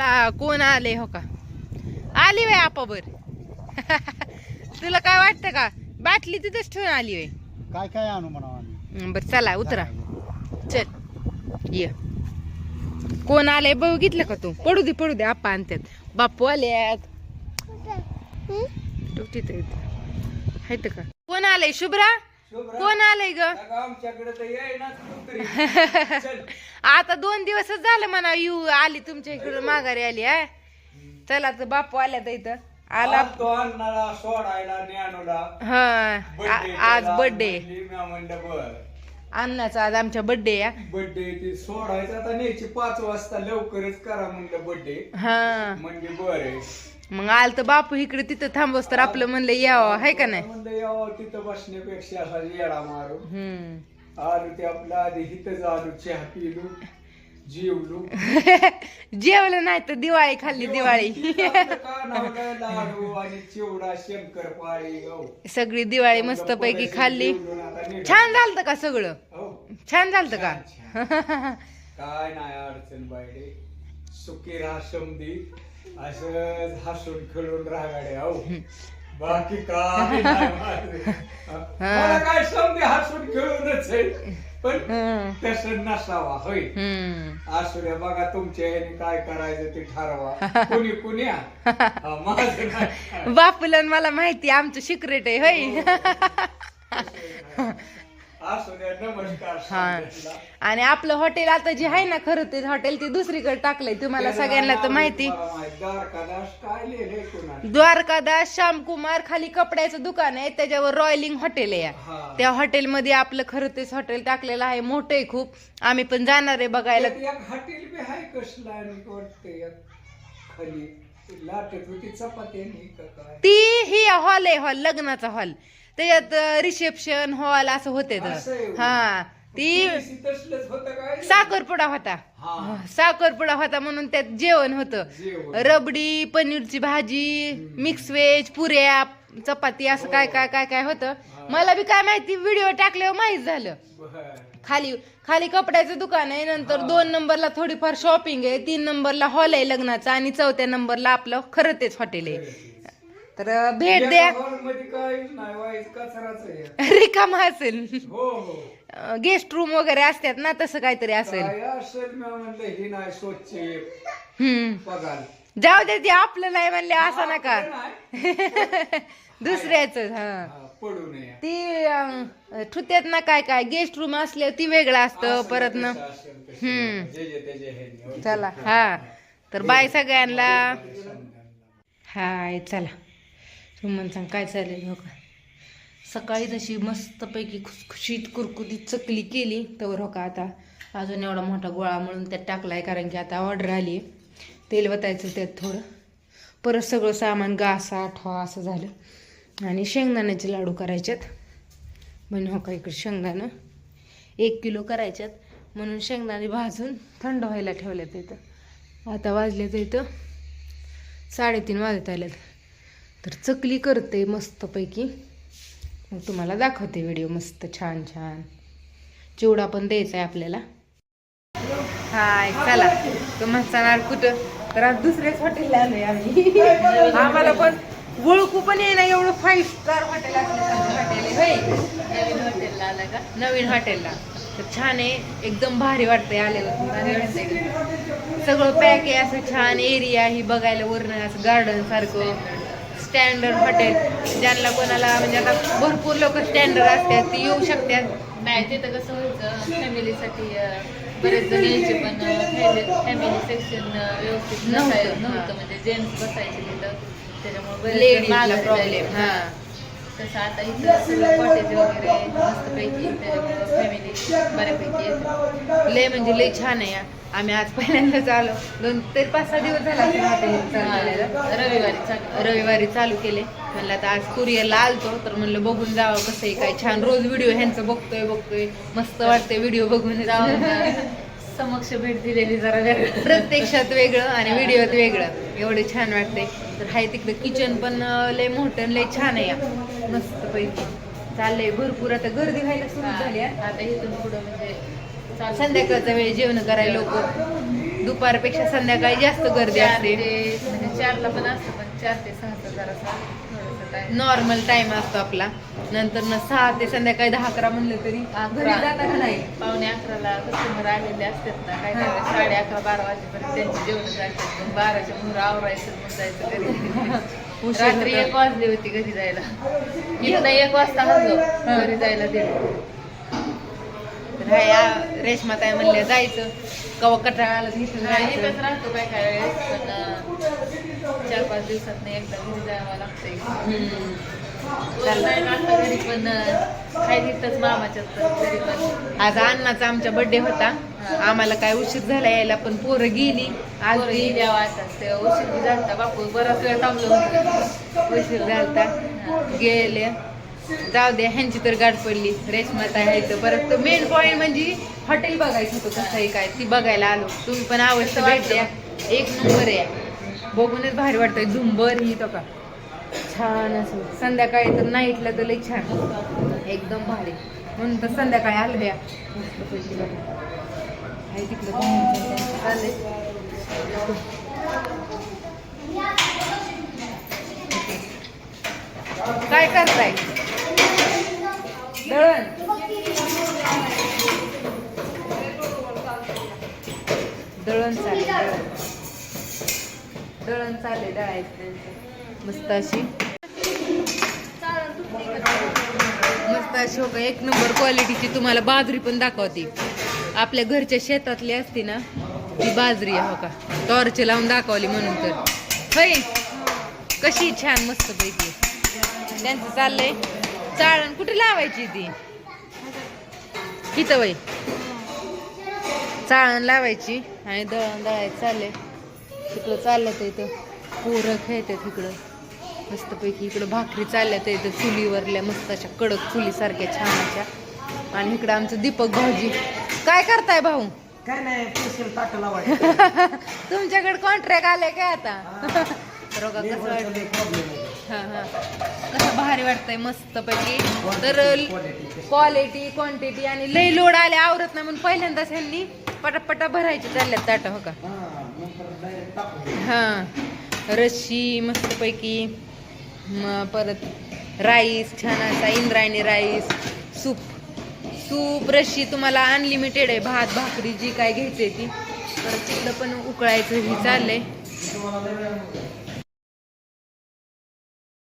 ला कोण आले हो का? आली वय आपा बर तुला काय वाटतं का? बाटली तिथंच ठेवून आली वय काय काय आणू आम्ही? बर चला उतरा. चल ये. कोण आलंय बघितलं का तू? पडू दे पडू दे आपा आणतात बापू आल्यात तिथं आहेत का? कोण आलंय? शुभ्रा? कोण आलंय ग? आमच्याकडे तर येईना आता दोन दिवसच झालं म्हणा येऊ आली तुमच्या इकडे माघारी आली आहे चला तर बापू आल्या तर इथं. आला. तो सोडायला हा. आ- आज बर्थडे म्हणलं बर. अण्णाचा आज आमच्या बर्थडे या बर्थडे ते सोडायचं. आता न्यायची पाच वाजता लवकरच करा म्हणलं बर्थडे हा. म्हणजे बर. मग आल तर बापू इकडे तिथं थांबवस तर आपलं म्हणलं यावं हाय का नाही? म्हणलं यावं तिथं बसण्यापेक्षा असा येडा मारू हम्म. आलो ते आपलं आधी इथं आलो चहा पिलो. जेवलो. जेवलं नाही तर दिवाळी खाल्ली दिवाळी. कानावलं लाडू आणि चिवडा शंकरपाळी हो. सगळी दिवाळी मस्त पैकी खाल्ली. छान झालत का सगळं? हो. छान झालत का? काय नाही अडचण बायडे सुखी समधी. असं हसून खेळून राहाडे हो. बाकी काय काय समधी हसून खेळूनच आहे. पण. तसं नसावा होय हम्म असू द्या बघा तुमच्या ह्याने काय करायचं ते ठरवा कुणी कुणी हा. हा, माझं नाही. बापूला मला माहिती आमचं सिक्रेट आहे होय असू द्या नमस्कार हा. आणि आपलं हॉटेल आता जे आहे ना खरं ते हॉटेल ते दुसरीकडे टाकलंय. तुम्हाला सगळ्यांना तर माहिती. द्वारकादास काय लिहिलंय कुणाला द्वारकादास श्यामकुमार खाली कपड्याचं दुकान आहे त्याच्यावर रॉयलिंग हॉटेल आहे. हा. त्या हॉटेलमध्ये आपलं खरं तेच हॉटेल टाकलेलं आहे मोठं आहे खूप. आम्ही पण जाणार आहे बघायला. एक हॉटेल बी आहे कसला आणि वाटते एक खाली? ती लाटत होती चपात्याने का काय? ती ही हॉल आहे हॉल लग्नाचा हॉल. त्याच्यात रिसेप्शन हॉल असं होते असं आहे. हा. ती होतं साखरपुडा होता. हा. साखरपुडा होता म्हणून त्यात जेवण होतं. जेवण. रबडी पनीरची भाजी मिक्स व्हेज पुऱ्या चपाती असं काय काय काय काय होतं. मला बी काय माहिती व्हिडिओ टाकल्यावर माहीत झालं. खाली खाली कपड्याचं दुकान आहे नंतर दोन नंबरला थोडीफार शॉपिंग आहे तीन नंबरला हॉल आहे लग्नाचा आणि चौथ्या नंबरला आपलं खरं तेच हॉटेल आहे. तर भेट द्या. रिकामा असेल. हो हो. गेस्ट रूम वगैरे असतात ना तसं काहीतरी असेल. जाऊ दे ते आपलं नाही म्हणले असं नका. दुसऱ्याच हा. ती ठुत्यात ना काय काय गेस्ट रूम असले ती वेगळं असतं परत ना. हम्म. चला हा. तर बाय सगळ्यांना. हाय चला. सुमन सांग काय चालेल हो का? सकाळी तशी मस्तपैकी खुसखुशीत कुरकुरीत चकली केली तर हो का आता अजून एवढा मोठा गोळा म्हणून त्यात टाकला आहे कारण की आता ऑर्डर आली. तेल वतायचं त्यात थोडं. परत सगळं सामान गासा आठवा असं झालं. आणि शेंगदाण्याचे लाडू करायच्यात म्हणून हो का इकडे शेंगदाणं एक किलो करायच्यात म्हणून शेंगदाणे भाजून थंड व्हायला ठेवल्यात इथं. आता वाजल्यात इथं साडेतीन वाजत आल्यात तर चकली करते मस्तपैकी. मग तुम्हाला दाखवते व्हिडिओ मस्त छान छान. चिवडा पण द्यायचा आहे आपल्याला. हाय चला. तुम्हाला जाणार कुठं? तर आज दुसऱ्याच हॉटेलला आलोय आम्ही. आम्हाला पण ओळखू पण येईना एवढं फाईव्ह स्टार हॉटेल हॉटेल होय? नवीन हॉटेलला आला का? नवीन हॉटेलला. तर छान आहे. एकदम भारी वाटतंय आलेलं. सगळं पॅक आहे असं छान एरिया ही बघायला. वरण असं गार्डन सारखं. स्टँडर्ड हॉटेल ज्यांना कोणाला म्हणजे आता भरपूर लोक स्टँडर्ड असतात ते येऊ शकतात. नाही तिथं कसं व्हायचं फॅमिलीसाठी बरेच जण यायचे पण फॅमिली सेक्शन व्यवस्थित नव्हतं. नव्हतं म्हणजे जेंट्स बसायचे तिथं. त्याच्यामुळे प्रॉब्लेम. हा. तसं आता इथं सगळं कॉटेज वगैरे मस्तपैकी त्याच्यामुळे बऱ्यापैकी. येते लय म्हणजे लय छान आहे. आम्ही आज पहिल्यांदाच आलो. दोन तरी पाच सहा दिवस झाला. रविवारी चालू. रविवारी चालू केले. म्हणलं आता आज कुरिअरला आलतो तर म्हणलं बघून जावं कसं आहे काय छान रोज व्हिडिओ ह्यांचं बघतोय बघतोय. मस्त वाटतंय व्हिडिओ बघून. जाऊन समक्ष भेट दिलेली जरा वेगळं. प्रत्यक्षात वेगळं आणि व्हिडिओत वेगळं. एवढे छान वाटते तर हाय तिकडं किचन पण लय मोठं लय छान आहे. मस्त पैकी. चाललंय भरपूर. आता गर्दी व्हायला सुरू झाली आहे. आता इथून पुढं म्हणजे संध्याकाळचा वेळ जेवण करायला लोक. दुपारपेक्षा संध्याकाळी जास्त गर्दी असते. म्हणजे चारला पण असतं पण चार ते सहाचा टाइम नॉर्मल टाइम असतो आपला. नंतर ना सहा ते संध्याकाळी दहा अकरा म्हणलं तरी घरी जाता का नाही? पावणे अकराला कस्टमर आलेले असतात ना काय साडे अकरा बारा वाजेपर्यंत त्यांची जेवण जायचं बाराच्या मुहूर आवरायचं मग जायचं घरी. रात्री. एक वाजली होती घरी जायला. इथं एक वाजता हल्लो घरी जायला दीड तर ह्या या रेशमाताई म्हणल्या जायचं. कवा कटाळा आला तर इथं राहतो काय काय वेळेस. चार पाच दिवसात एकदा घरी जावं लागतंय. घरी पण तिथंच घरी पण आज अण्णाचा आमचा बर्थडे होता. आम्हाला काय उशीर झाला यायला पण पोरं गेली. आज पोरं ती गेल्या वाटत ते उशीर झालता बापू. बराच वेळ थांबलो होतो. उशीर झालता. गेले. जाऊ दे ह्यांची तर गाठ पडली. रेशमाता आहे तर परत मेन पॉइंट म्हणजे हॉटेल बघायचं होतं कसं आहे काय. ती बघायला आलो. तुम्ही पण अवश्य भेट द्या. एक नंबर आहे. बघूनच भारी वाटतंय. झुंबर ही तो का. छान असं. संध्याकाळी तर नाईटला तर लई छान. एकदम भारी. म्हणून तर संध्याकाळी आलं द्या. आहे काय करताय? दळण. दळण चालेल दळण. दळण चालेल दळायचं मस्त अशी. मस्त हो का एक नंबर क्वालिटीची तुम्हाला बाजरी पण दाखवते. आपल्या घरच्या शेतातली असते ना ती बाजरी आहे हो का टॉर्च लावून दाखवली म्हणून तर. होय कशी छान मस्त पैकी. त्यांचं चाललंय. चाळण कुठे लावायची ती? इथं वय. चाळण लावायची आणि दळण दळायचं चाललंय. तिकडं चाललं तर इथं. पोरं खेळतात तिकडं मस्तपैकी इकडं भाकरी चालल्या तर इथं चुलीवरल्या मस्त अशा कडक चुलीसारख्या छान अशा आणि इकडं आमचं दीपक भाऊजी. काय करताय भाऊ? काय नाही तुमच्याकडे कॉन्ट्रॅक्ट आले काय आता? बघा कसं प्रॉब्लेम हा हा. कसं भारी वाटतंय मस्त पैकी तर. क्वालिटी क्वांटिटी आणि लई लोड आले आवरत नाही म्हणून पहिल्यांदाच ह्यांनी पटापटा भरायचे चालल्यात ताट हो का? हा रशी मस्तपैकी. मग परत राईस छान असा इंद्रायणी राईस सूप. सूप रशी तुम्हाला अनलिमिटेड आहे. भात भाकरी जी काय घ्यायची ती. परत तिथलं पण उकळायचं ही चाललंय.